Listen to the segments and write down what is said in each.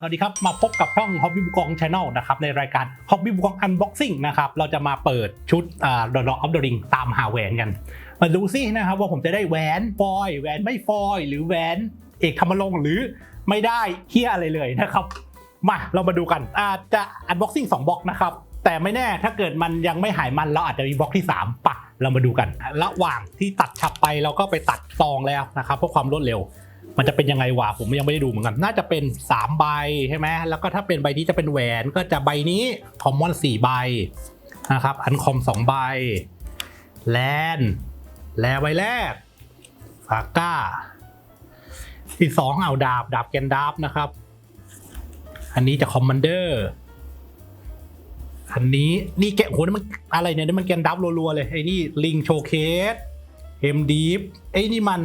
สวัสดีครับ มาพบกับช่อง Hobby บุกอง Channel นะครับในรายการ Hobby บุกอง Unboxing นะครับเราจะมาเปิดชุดอ่า The Lord of the Ring ตามหาแหวนกัน มาดูซินะครับว่าผมจะได้แหวนฟอยแหวนไม่ฟอยหรือแหวนเอกธรรมรงหรือไม่ได้เฮียอะไรเลยนะครับ มาเรามาดูกันอาจจะ Unboxing 2บล็อกนะครับ แต่ไม่แน่ถ้าเกิดมันยังไม่หายมันเราอาจจะมีบล็อกที่ 3ปะเรามาดูกัน ระหว่างที่ตัดฉับไปเราก็ไปตัดซองแล้วนะครับเพื่อความรวดเร็ว มันจะเป็นยังไงวะผมยังไม่ได้ดูเหมือนกัน น่าจะเป็น 3 ใบใช่ไหมแล้วก็ถ้าเป็นใบนี้จะเป็นแหวนก็จะใบนี้คอมมอน4ใบนะครับอันคอม2ใบแลนแลใบแรกฟาก้าที่สองเอาดาบดาบแกนดาบนะครับ อันนี้จะคอมมานเดอร์อันนี้นี่แกโหนี่มันอะไรเนี่ยนี่มันแกนดับรัวๆเลยไอ้นี่ลิงโชเคส เอ็มดีฟไอ้นี่มัน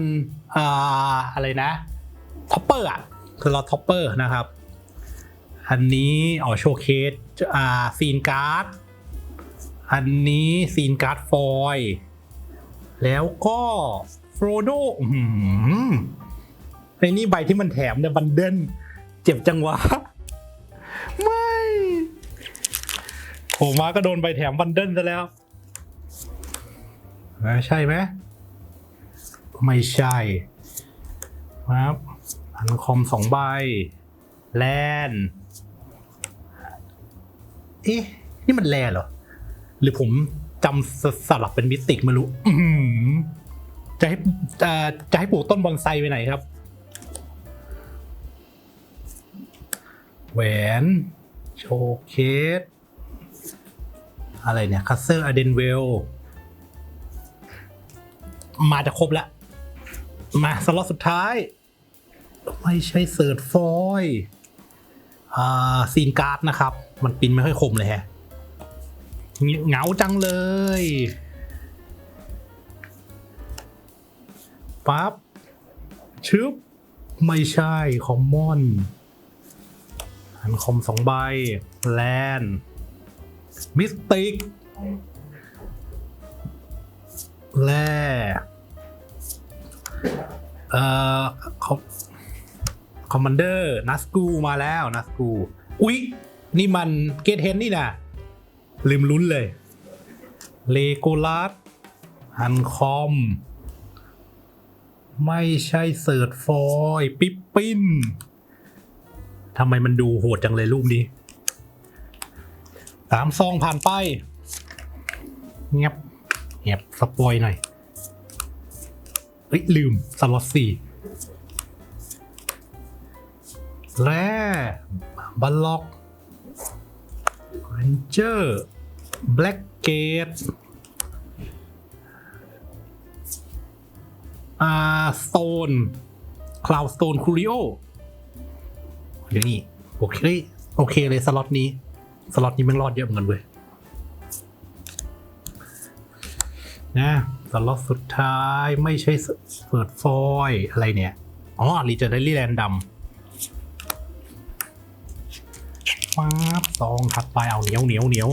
อ่าอะไรนะท็อปเปอร์อะคือเราท็อปเปอร์นะครับ อันนี้อ๋อโชเคสอ่าซีนการ์ดอันนี้ซีนการ์ดฟอยแล้วก็โฟรโดไอ้นี่ใบที่มันแถมเนี่ยบันเดิลเจ็บจังวะ ไม่โผล่มาก็โดนใบแถมบันเดิลซะแล้วใช่ไหม ไม่ใช่ครับอันคอมสองใบ แลนเอ๊ะ นี่มันแลนเหรอ หรือผมจำสสลับเป็นมิติกไม่รู้จะให้จะจะให้ปลูกต้นบอนไซไปไหนครับ แหวน โชเคส อะไรเนี่ย คัสเซอร์อเดนเวล มาจะครบแล้ว มาสล็อตสุดท้าย ไม่ใช่เซิร์ชฟอยอ่าซีนการ์ดนะครับ มันปินไม่ค่อยคมเลยฮะเหงาจังเลยปั๊บชึบ ไม่ใช่คอมมอนอันคอมสองใบแลนมิสติกแร่ เอ่อคอมคอมมานเดอร์นัสกูมาแล้วนัสกูอุ๊ย นี่มันเกตเฮนนี่นะลืมลุ้นเลยเลโกลัสฮันคอม ไม่ใช่เสิร์ชฟอยปิปปิ้นทำไมมันดูโหดจังเลยรูปนี้สามซองผ่านไปเงียบเงียบสปอยหน่อย เฮ้ยลืมสล็อตสี่แร่บัลล็อกเรนเจอร์แบล็กเกตอาสโตนคลาวสโตนคูริโอเดี๋ยวนี้โอเคโอเคเลยสล็อตนี้ สล็อตนี้แมันรอดเยอะเหมือนกันเว้ยนะ สล็อตสุดท้ายไม่ใช่เปิดฟอยอะไรเนี่ย อ๋อรีเจอร์ไดรี่แลนดำป๊าซองถัดไปเอาเหนียวเหนียวเหนียว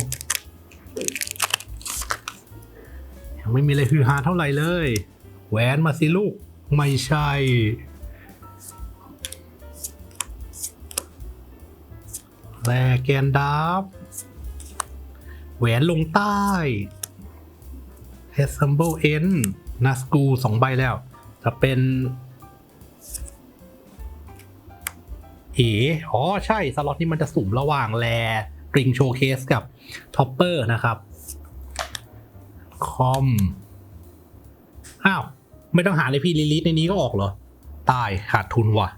ยังไม่มีอะไรฮือฮาเท่าไหร่เลย แหวนมาสิลูก ไม่ใช่แรแกนดับแหวนลงใต้ Assemble N นาสกูสองใบแล้ว จะเป็นเอ๋อ๋อ ใช่ สล็อตนี้มันจะสุ่มระหว่างแลริงโชว์เคสกับท็อปเปอร์นะครับ คอม อ้าว ไม่ต้องหาในพีรีลิสในนี้ก็ออกเหรอ ตายขาดทุนว่ะ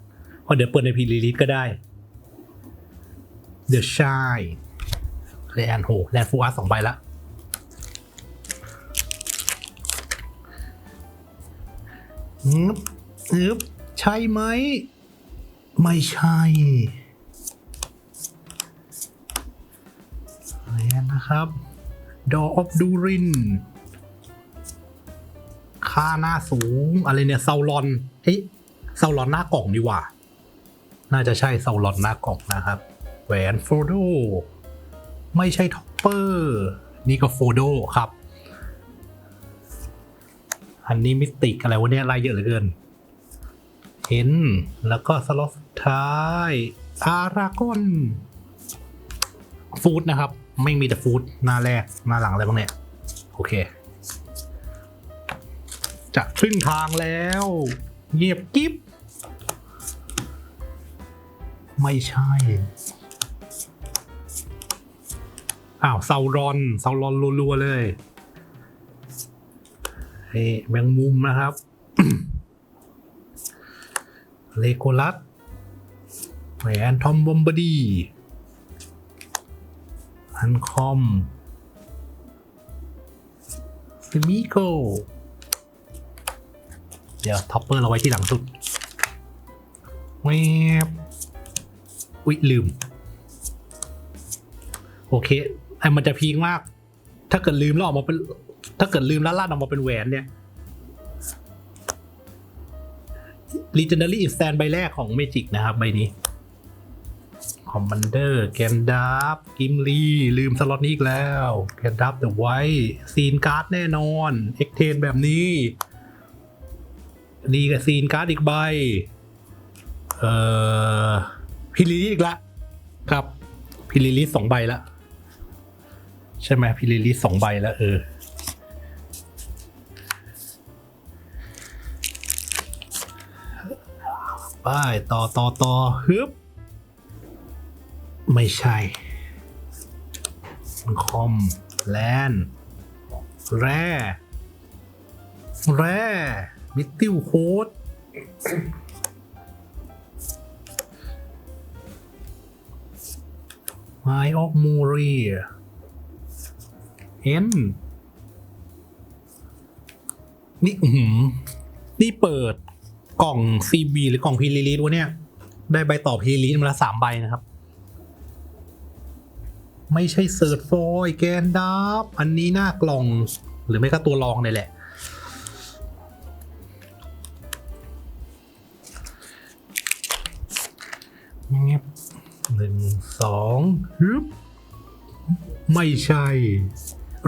เพราะเดี๋ยวเปิดในพีรีลิสก็ได้เดอะชายแลนโหแลนฟูอาสองใบละ อึบอึบใช่ไหม ไม่ใช่อะไรนะครับ Door of Durin ค่าหน้าสูง อะไรเนี่ยเซาลอนเฮ้ยเซาลอนหน้ากล่องดีกว่า น่าจะใช่เซาลอนหน้ากล่องนะครับ แหวนโฟโด ไม่ใช่ท็อปเปอร์ นี่ก็โฟโดครับ อันนี้มิติกอะไรวะเนี่ยไล่เยอะเหลือเกิน เห็น แล้วก็สล็อตสุดท้าย อารากอน ฟู้ดนะครับ ไม่มีแต่ฟู้ดหน้าแรก หน้าหลังอะไรบ้างเนี่ย โอเค จะครึ่งทางแล้วเงียบกิ๊บ ไม่ใช่อ้าวเซารอนเซารอนรัวๆเลย เฮ้แมงมุมนะครับ เลโกลัสแหวนทอมบอมบดีอันคอมซิมิโกเดี๋ยวท็อปเปอร์เราไว้ที่หลังสุดแวบอุ๊ยลืม โอเคไอ้มันจะพีคมาก ถ้าเกิดลืมแล้วออกมาเป็น ถ้าเกิดลืมแล้วลั่นออกมาเป็นแหวนเนี่ย Legendary Instant ใบแรกของ Magic นะครับ ใบนี้ Commander แกนดับกิมลีลืมสล็อตนี้อีกแล้วแกนดับเดอะไวซีนการ์ดแน่นอน เอ็กเทนแบบนี้ ดีกับซีนการ์ดอีกใบ เอ่อ พิลิลิอีกละครับ พิลิลิสองใบละ ใช่ไหมพิลิลิสสองใบล้วเออ ไปต่อต่อต่อฮึบ ไม่ใช่ คอม แลน แร่ แร่มิติวโคดไมออกมูรีเอ็นนี่อื้อหือนี่เปิด กล่อง CB หรือกล่องพีรีลิสวะเนี่ย ได้ใบต่อพีรีลิสมาละสามใบนะครับ ไม่ใช่เซิร์ชฟยแกนดับอันนี้หน้ากล่อง หรือไม่ก็ตัวรองเลยแหละ เงียบหนึ่งสองฮึบไม่ใช่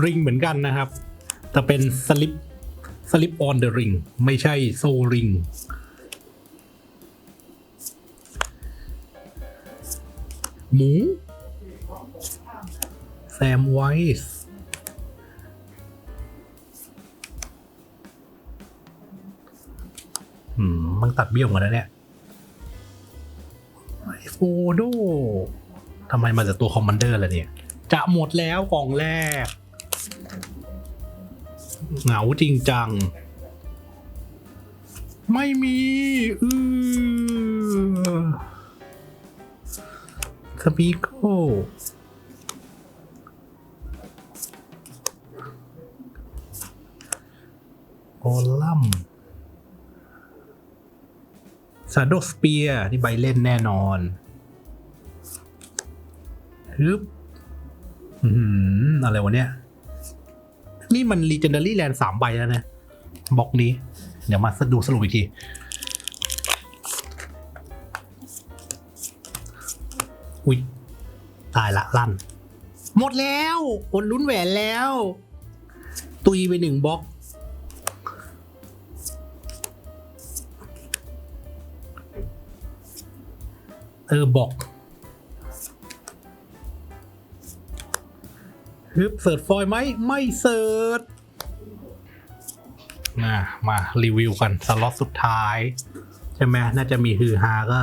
ริงเหมือนกันนะครับ แต่เป็นสลิปสลิปออนเดอะริงไม่ใช่โซริง หมู แซมไวส์อืมมันตัดเบี้ยวหมดแล้วเนี่ยโฟโดทำไมมาจากตัวคอมมานเดอร์ล่ะเนี่ย จะหมดแล้วกล่องแรก เหงาจริงจัง ไม่มี อือ สปีโก้โอลัมซาโดสเปียนี่ใบเล่นแน่นอนฮึบอะไรวะเนี่ย นี่มัน Legendary Land สามใบแล้วนะบล็อกนี้ เดี๋ยวมาดูสรุปอีกที ตายละลั่น หมดแล้วอดลุ้นแหวนแล้ว ตุยไปหนึ่งบล็อก เออบอกฮึบเสิร์ชฟอยไหม ไม่เสิร์ชนะมารีวิวกันสล็อตสุดท้าย ใช่ไหมน่าจะมีฮือฮาก็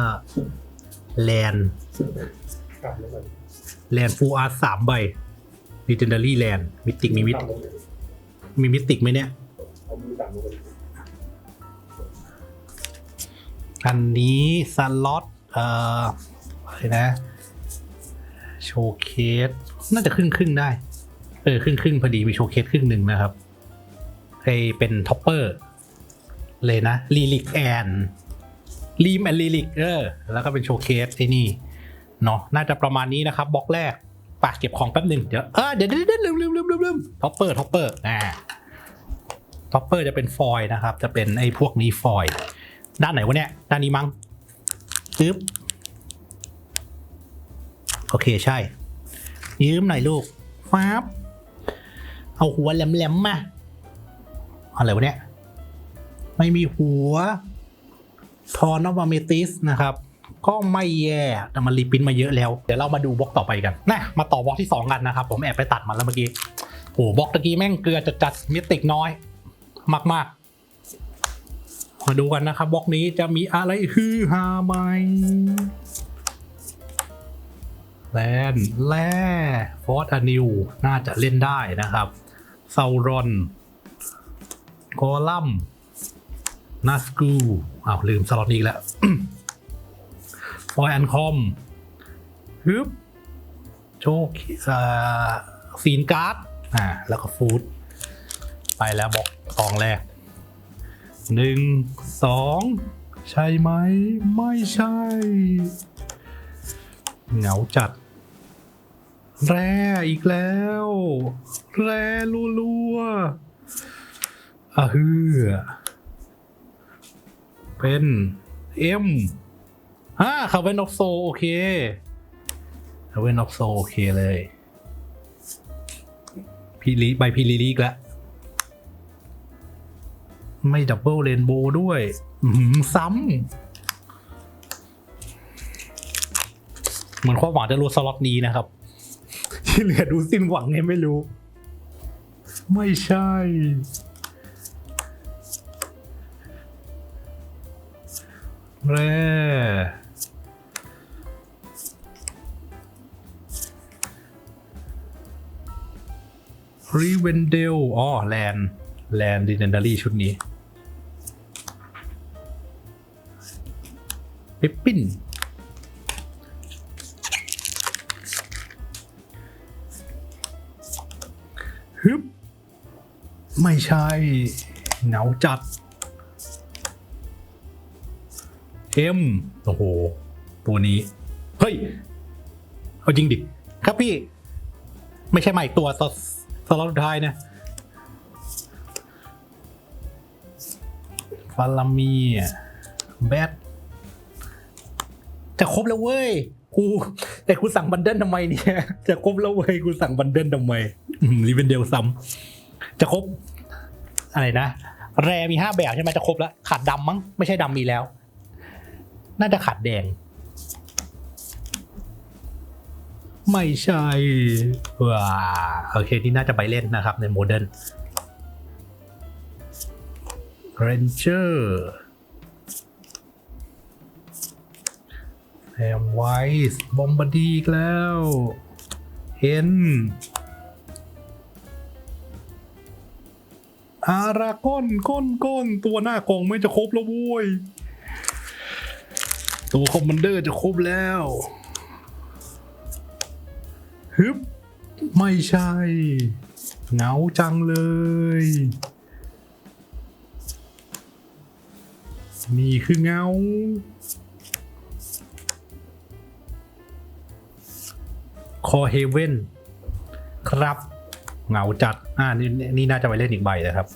แลนแล แลนฟูอาร์สามใบ Legendary Land มิติกมีมิติมีมิติกไหมเนี่ย อันนี้สล็อตเอ่ออะไรนะ โชว์เคส น่าจะครึ่งครึ่งได้ เออ ครึ่งครึ่งพอดีมีโชว์เคสครึ่งหนึ่งนะครับไอเป็นท็อปเปอร์ เลยนะลีลิกแอนลีมแอนลีลิกเออ แล้วก็เป็นโชว์เคสไอ้นี่ เนาะน่าจะประมาณนี้นะครับบล็อกแรกปากเก็บของแป๊บหนึ่งเดี๋ยวเออเดี๋ยวเดี๋ยวเดี๋ยวลืมลืมลืมลืมลืมท็อปเปอร์ท็อปเปอร์อ่าท็อปเปอร์จะเป็นฟอยนะครับ จะเป็นไอ้พวกนี้ฟอยด้านไหนวะเนี่ย ด้านนี้มั้งปึ๊บโอเคใช่ ยืมหน่อยลูกฟ้าบเอาหัวแหลมๆมาอะไรวะเนี่ย ไม่มีหัวทอนอวาเมติสนะครับ ก็ไม่แย่แต่มันรีปรินท์มาเยอะแล้ว เดี๋ยวเรามาดูบล็อกต่อไปกันนะมาต่อบล็อกที่ 2 กันนะครับ ผมแอบไปตัดมันแล้วเมื่อกี้โอ้บล็อกตะกี้แม่งเกลือจัดจัดมิติกน้อย มากๆ มาดูกันนะครับบล็อกนี้จะมีอะไรฮือฮาไหมแลนแร่ฟอร์ดอนิวน่าจะเล่นได้นะครับเซารอนกอลัมนาสกูอ้าวลืมสล็อตนี้อีกแล้ว ฟอยอันคอมฮึบโชคซีนการ์ดอ่าแล้วก็ฟูดไปแล้วบอกกองแรกหนึ่งสองใช่ไหม ไม่ใช่ เหงาจัด แร่อีกแล้ว แร่รัวๆอะฮือเป็นเอ็ม อ่าคาเวนออกโซโอเคคาเวนออกโซโอเคเลย พีลีใบพีลีลีกแล้วไม่ดับเบิลเรนโบว์ด้วยหือซ้ำ เหมือนความหวังจะรู้สล็อตนี้นะครับ ที่เหลือดูสิ้นหวังไงไม่รู้ ไม่ใช่ แร่ รีเวนเดลอ๋อแลนแลนดิเนนดารี่ชุดนี้ปิปปินฮึบไม่ใช่เหงาจัดเอ็มโอ้โห ตัวนี้ เฮ้ย เอาจริงดิ ครับพี่ ไม่ใช่ใหม่ตัว สสล็อตสุดท้ายนะฟาลามีแบทจะครบแล้วเว้ยกูแต่กูสั่งบันเดิลทำไมเนี่ย จะครบแล้วเว้ยกูสั่งบันเดิลทำไมรีเวนเดลซ้ำจะครบ อะไรนะ แรมีห้าแบบใช่ไหมจะครบแล้ว ขาดดำมั้ง ไม่ใช่ดำมีแล้ว น่าจะขาดแดง ไม่ใช่ว้าโอเค นี่น่าจะไปเล่นนะครับในโมเดิร์นเรนเจอร์แอมไวส์บอมบดีอีกแล้วเห็นอาราก้อนก้นก้นตัวหน้ากองไม่จะครบแล้วโว้ย ตัวคอมมานเดอร์จะครบแล้ว ฮึบไม่ใช่ เหงาจังเลย นี่คือเงา คอเฮเว่นครับ เหงาจัด อ่านี่นี่น่าจะไปเล่นอีกใบนะครับ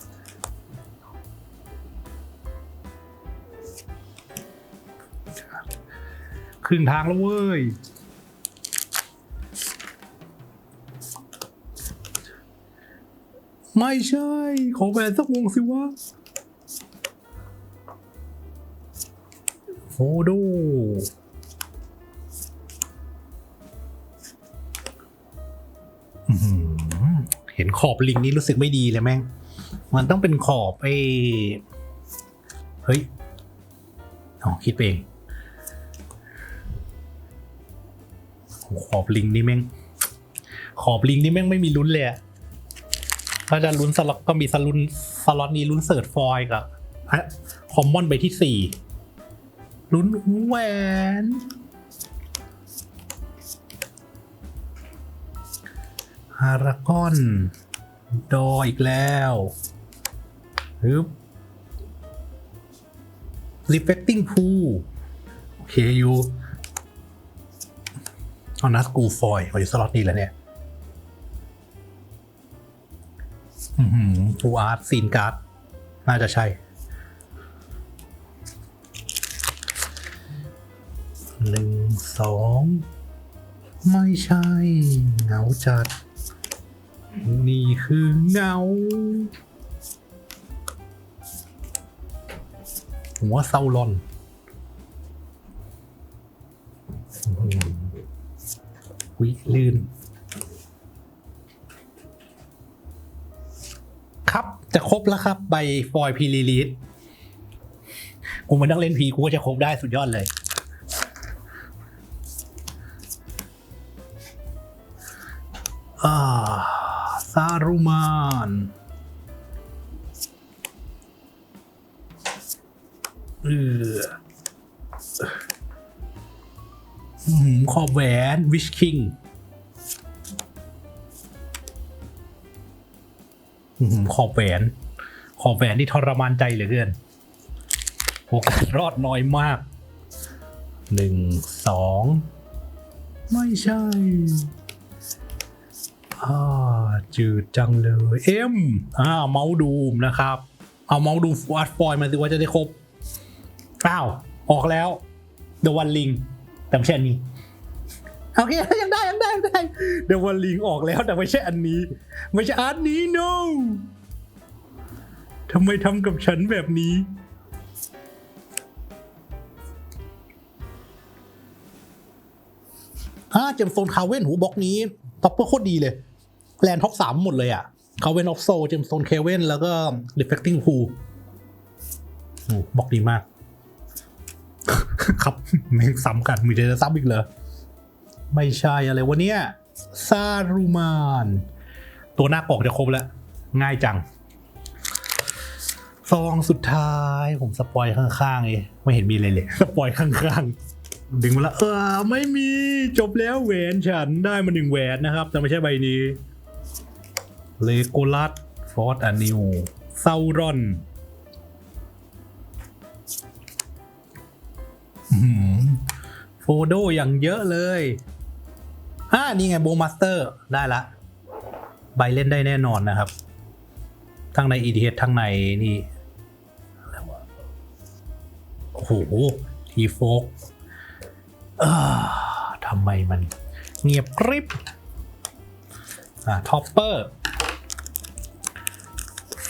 ครึ่งทางแล้วเว้ย ไม่ใช่ ขอแหวนสักวงสิวะโฟโดเห็นขอบลิงนี่รู้สึกไม่ดีเลยแม่ง มันต้องเป็นขอบไอ้เฮ้ยอ๋อคิดไปเองขอบลิงนี่แม่ง ขอบลิงนี่แม่งไม่มีลุ้นเลยอะ ถ้าจะลุ้นสล็อตก็มีสลุนสล็อตนี้ลุ้นเสิร์ชฟอยกับคอมมอนไปที่สี่ลุ้นแหวนฮารากอน ดออีกแล้วฮึบ reflecting pool โอเคอยู่เอานัสกูฟอยล์มาอยู่สล็อตนี้แล้วเนี่ย ฟูอาร์ตซีนการ์ด น่าจะใช่ หนึ่งสอง ไม่ใช่เงาจัด นี่คือเงาผมว่าเซาลอนวิลืน ครบแล้วครับใบฟอยพีรีลีสกูมานั่งเล่นพีกูก็จะครบได้สุดยอดเลย อ่าซารุมานเออหือขอบแหวนวิชคิง ขอบแหวน ขอบแหวนที่ทรมานใจเหลือเกินโอกาสรอดน้อยมากหนึ่งสองไม่ใช่อ่าจืดจังเลยเอ็มอ่าเมาส์ดูมนะครับ เอาเมาส์ดูฟัดฟอยมาสิว่าจะได้ครบอ้าว ออกแล้ว The One Ring แต่ไม่ใช่นนี้ โอเคยังได้ยังได้ยังได้ The One Ring ออกแล้วแต่ไม่ใช่อันนี้ ไม่ใช่อันนี้ no ทำไมทำกับฉันแบบนี้อ่าเจมโซนคาเว่นหูบล็อกนี้ท็อปเปอร์โคตรดีเลย แลนท็อปสามหมดเลยอะคาเว่นออฟโซเจมโซนเคเว่นแล้วก็ Deflecting Pool บล็อกดีมาก ครับไม่งซ้ำกันมือจะซ้ำอีกเหรอ ไม่ใช่อะไรวะเนี่ยซารูมาน ตัวหน้ากองจะครบแล้ว ง่ายจัง ซองสุดท้ายผมสปอยข้างๆเองไม่เห็นมีเลยเลย สปอยข้างๆ ดึงมาแล้วเออไม่มีจบแล้วแหวนฉันได้มาหนึ่งแหวนนะครับ แต่ไม่ใช่ใบนี้เลโกลัสฟอร์ดอนิวเซารอนโฟโดอย่างเยอะเลย อ่านี่ไงโบมาสเตอร์ได้ละ ใบเล่นได้แน่นอนนะครับ ทั้งใน ETH ทั้งในนี่โอ้โหทีโฟกอ่าทำไมมันเงียบกริบอ่าท็อปเปอร์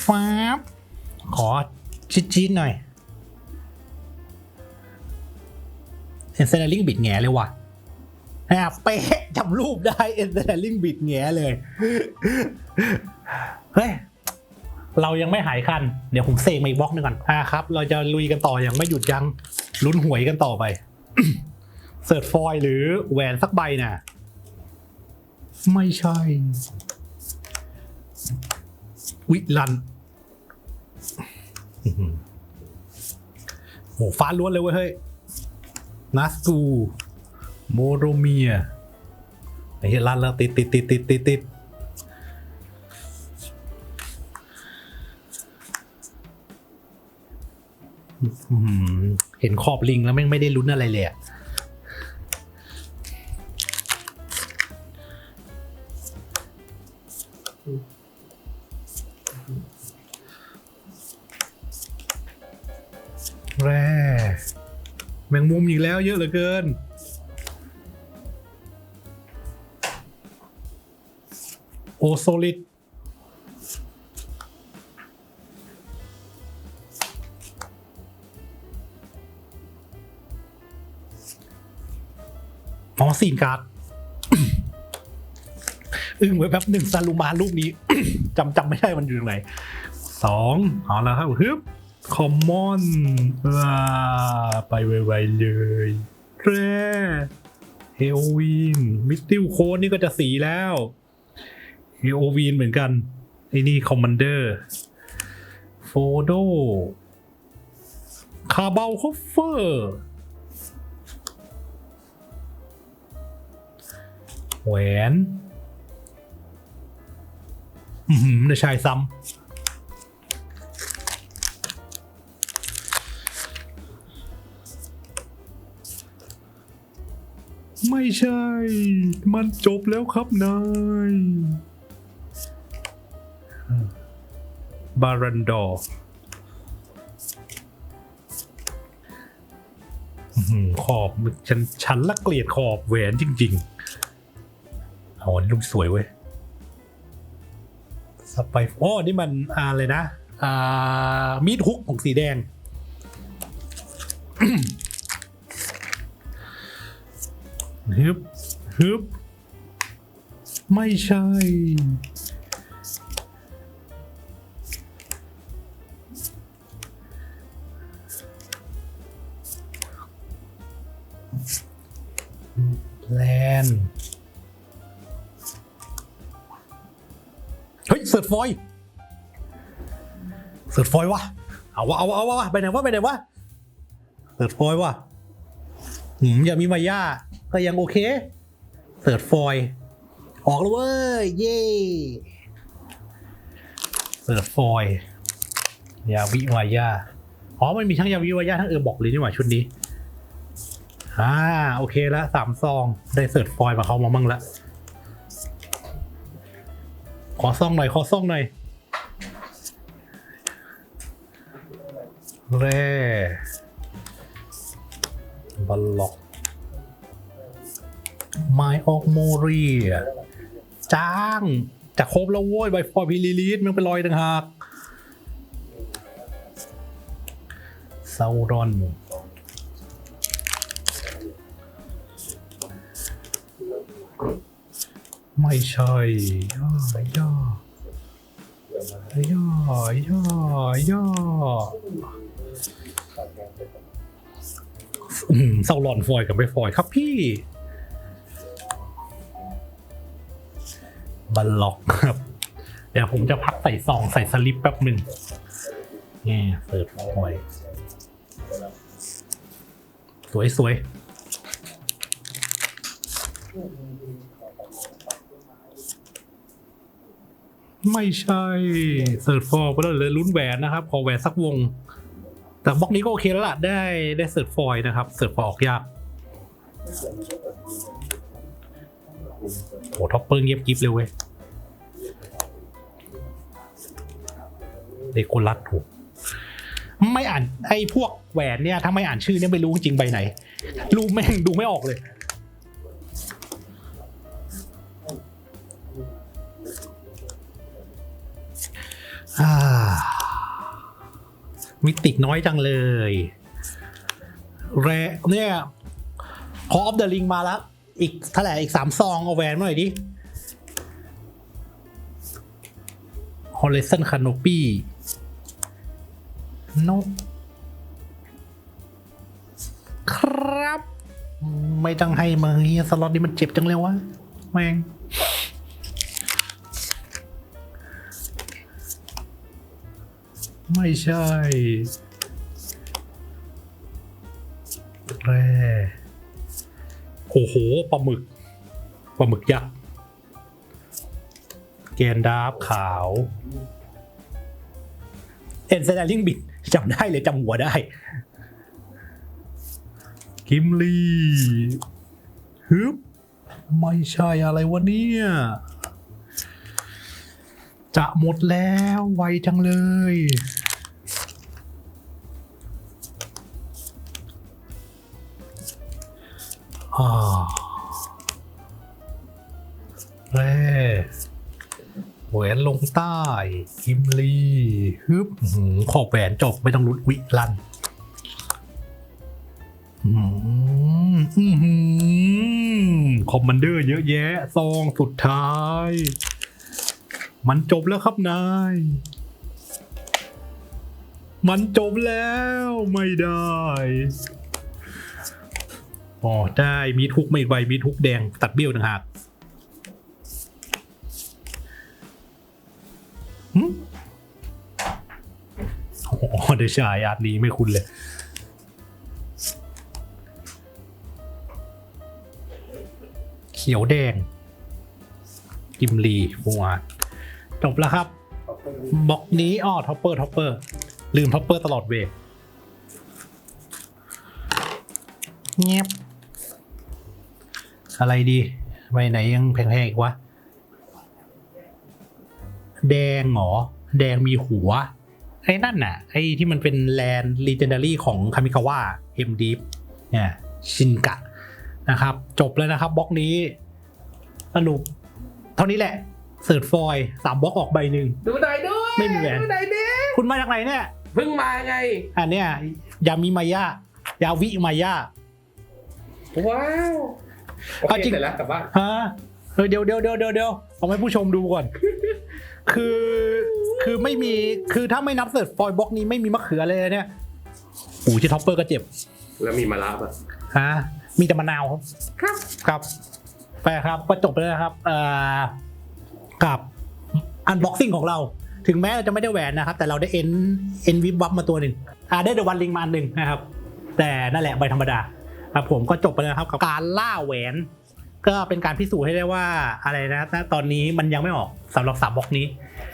ฟ้าบขอชิดๆหน่อยเอ็นเซนลิงบิดแงเลยว่ะ อ่าเป๊ะจำรูปได้เอ็นเซนลิงบิดแงเลย เฮ้ย เรายังไม่หายคัน เดี๋ยวผมเซกมาอีกบล็อกหนึงก่อนอ่าครับ เราจะลุยกันต่ออย่างไม่หยุดยัง้งลุ้นหวยกันต่อไป เสิร์ชฟอยหรือแหวนสักใบน่ะ ไม่ใช่ วิลันโหฟ้าล้วนเลยเว้ยเฮ้ยนัสตู โมโรเมียไอ้เหี้ยลันแล้วติดติดติดติดติดติดเห็นขอบลิงแล้วแม่งไม่ได้ลุ้นอะไรเลยอะแร่แมงมุมอีกแล้วเยอะเหลือเกิน อโซลิดอ๋อซีนการ์ดอึ้งไว้แป๊บหนึ่งซาลูมารูปนี้จำจำไม่ได้มันอยู่ตรงไหนสองเอาแล้วครับฮึบคอมมอนไปไวๆเลยแร่เฮลวีนมิสติลโคนนี่ก็จะสีแล้ว เฮลวีนเหมือนกันไอ้นี่คอมมานเดอร์โฟโดคาร์บลคอฟเฟอร์แหวนอือหือในชายซ้ำไม่ใช่ มันจบแล้วครับนาย บารันดอร์ขอบฉันฉันละเกลียดขอบแหวนจริงๆอ๋อนี่ลูกสวยเว้ยสไปโอ้นี่มันอะไรนะ อ่า มีดฮุกของสีแดง ฮึบฮึบไม่ใช่ เฮ้ย เสิร์ฟฟอย เสิร์ฟฟอยวะเอาวะเอาวะเอาวะไปไหนวะไปไหนวะ เสิร์ฟฟอยวะหืมอย่ามีมาย่าก็ยังโอเค เสิร์ฟฟอยออกแล้วเว้ย เย่เสิร์ฟฟอยยาวิวายาอ๋อมันมีทั้งยาวิวายาทั้งเออบอกเลยนี่หว่าชุดนี้ อ่าโอเคแล้วสามซองได้เสิร์ฟฟอยล์มาเขามามั่งละ ขอซองหน่อย ขอซองหน่อยแร่บัลล็อกไมออกโมรีจ้างจะครบแล้วโว้ยใบฟอยพิลิลิสมันเป็นรอยต่างหากเซารอน ไม่ใช่ย่อย่อย่อย่อย่ออืมเซาหลอนฟอยกับไม่ฟอยครับพี่บัลล็อกครับ เดี๋ยวผมจะพักใส่ซองใส่สลิปแป๊บหนึ่งนี่เสิร์ฟฟอยสวยสวย ไม่ใช่เสิร์ฟฟอร์ไปแล้วเลยลุ้นแหวนนะครับ ขอแหวนสักวง แต่บล็อกนี้ก็โอเคแล้วล่ะ ได้ได้เสิร์ฟฟอยนะครับ เสิร์ฟฟอร์ออกยากโหท็อปเปอร์เงียบกิฟเลยเว้ยเดโกลัสถูกไม่อ่านไอ้พวกแหวนเนี่ยถ้าไม่อ่านชื่อเนี่ยไม่รู้จริงๆใบไหนรูปแม่งดูไม่ออกเลย มิติน้อยจังเลยแรเนี่ยพอออฟเดอะลิงมาแล้ว อีกเท่าไหร่อีกสามซองเอาแหวนมาหน่อยดิ Horizon Canopy นกครับ ไม่ต้องให้มาเฮียสล็อตนี้มันเจ็บจังเลยวะแม่ง ไม่ใช่ แร่โอ้โหปลาหมึกปลาหมึกยักษ์แกนดาบขาวเอ็นเซนลิงบิดจำได้เลยจำหัวได้ กิมลีฮึบไม่ใช่อะไรวะเนี่ย จะหมดแล้วไวจังเลย อ่าแร่แหวนลงใต้กิมลีฮึบหือขอบแหวนจบไม่ต้องรุดวิลันอืมอื้อหือคอมมานเดอร์เยอะแยะซองสุดท้าย มันจบแล้วครับนาย มันจบแล้วไม่ได้ อ๋อได้มีทุกไม่ใบมีทุกแดงตัดเบี้ยวต่างหากหึอ๋อเดชายอาร์ตนี้ไม่คุ้นเลยเขียวแดง กิมลีฟัวจบแล้วครับบล็อกนี้อ้อท็อปเปอร์ท็อปเปอร์ลืมท็อปเปอร์ตลอดเวกเงียบ อะไรดีใบไหนยังแพงๆอีกวะ แดงเหรอ แดงมีหัว ไอ้นั่นน่ะ ไอ้ที่มันเป็นแลนด์ลีเจนดารี่ของคามิคาวะเอ็มดีเนี่ยชินกะนะครับ จบแล้วนะครับบล็อกนี้สรุปเท่านี้แหละเสิร์ชฟอยล์สามบล็อกออกใบหนึ่งดูหน่อยด้วยไม่มีแหวนดูหน่อยดิคุณมาจากไหนเนี่ยเพิ่งมาไง อันเนี้ยยามิมายายาวิมายาว้าวโอ เอาเคจริง เสร็จแล้วกลับบ้านฮะเออเดี๋ยวเดี๋ยวเดี๋ยวเดี๋ยวเดี๋ยวเอาให้ผู้ชมดูก่อน คือคือไม่มีคือถ้าไม่นับเสิร์ฟฟอยล์บล็อกนี้ไม่มีมะเขือเลยเนี่ยโอ้ยที่ท็อปเปอร์ก็เจ็บแล้วมีมาลาบอะฮะมีแต่มะนาวครับครับไปครับก็จบไปแล้วนะครับเอ่อกับอันบ็อกซิ่งของเรา ถึงแม้เราจะไม่ได้แหวนนะครับ แต่เราได้เอ็นเอ็นวิบวับมาตัวหนึ่งอ่าได้เดวันลิงมาอันหนึ่งนะครับ แต่นั่นแหละใบธรรมดา ครับผมก็จบไปแล้วครับกับการล่าแหวน ก็เป็นการพิสูจน์ให้ได้ว่าอะไรนะณตอนนี้มันยังไม่ออกสำหรับสามบล็อกนี้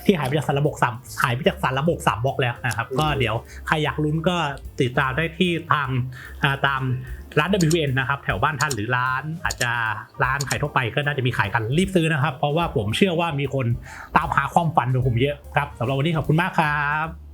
ที่หายไปจากสารระบบสามหายไปจากสารระบบสามบล็อกแล้วนะครับ ก็เดี๋ยวใครอยากลุ้นก็ติดตามได้ที่ทางตามร้าน WN นะครับแถวบ้านท่านหรือร้านอาจจะร้านขายทั่วไปก็น่าจะมีขายกันรีบซื้อนะครับ เพราะว่าผมเชื่อว่ามีคนตามหาความฝันของผมเยอะครับสำหรับวันนี้ขอบคุณมากครับ